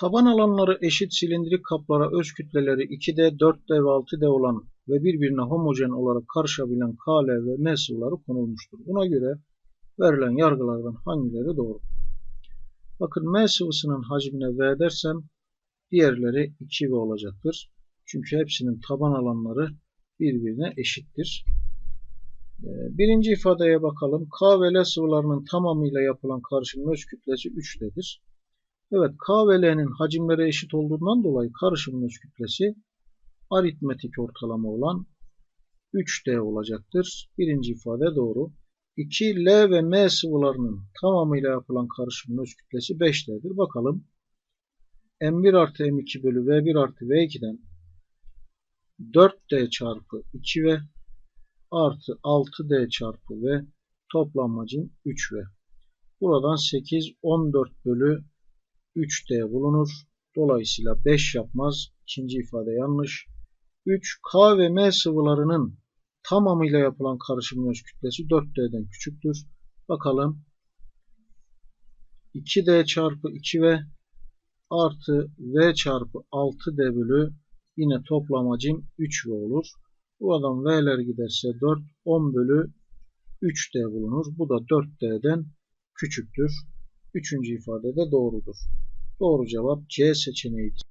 Taban alanları eşit silindirik kaplara öz kütleleri 2D, 4D ve 6D olan ve birbirine homojen olarak karışabilen Kl ve M sıvıları konulmuştur. Buna göre verilen yargılardan hangileri doğru? Bakın M sıvısının hacmine V dersem diğerleri 2V olacaktır. Çünkü hepsinin taban alanları birbirine eşittir. Ee, Birinci ifadeye bakalım. K ve L sıvılarının tamamıyla yapılan karışımın öz kütlesi 3D'dir. Evet K ve L'nin hacimleri eşit olduğundan dolayı karışımın öz kütlesi aritmetik ortalama olan 3D olacaktır. Birinci ifade doğru. 2 L ve M sıvılarının tamamıyla yapılan karışımın öz kütlesi 5D'dir. Bakalım. M1 artı M2 bölü V1 artı V2'den 4D çarpı 2V artı 6D çarpı V toplam hacim 3V. Buradan 8 14 bölü 3D bulunur. Dolayısıyla 5 yapmaz. İkinci ifade yanlış. 3 K ve M sıvılarının tamamıyla yapılan karışımın öz kütlesi 4D'den küçüktür. Bakalım. 2D çarpı 2V artı V çarpı 6D bölü yine toplam hacim 3V olur. Buradan V'ler giderse 4, 10 bölü 3D bulunur. Bu da 4D'den küçüktür. Üçüncü ifade de doğrudur. Doğru cevap C seçeneğidir.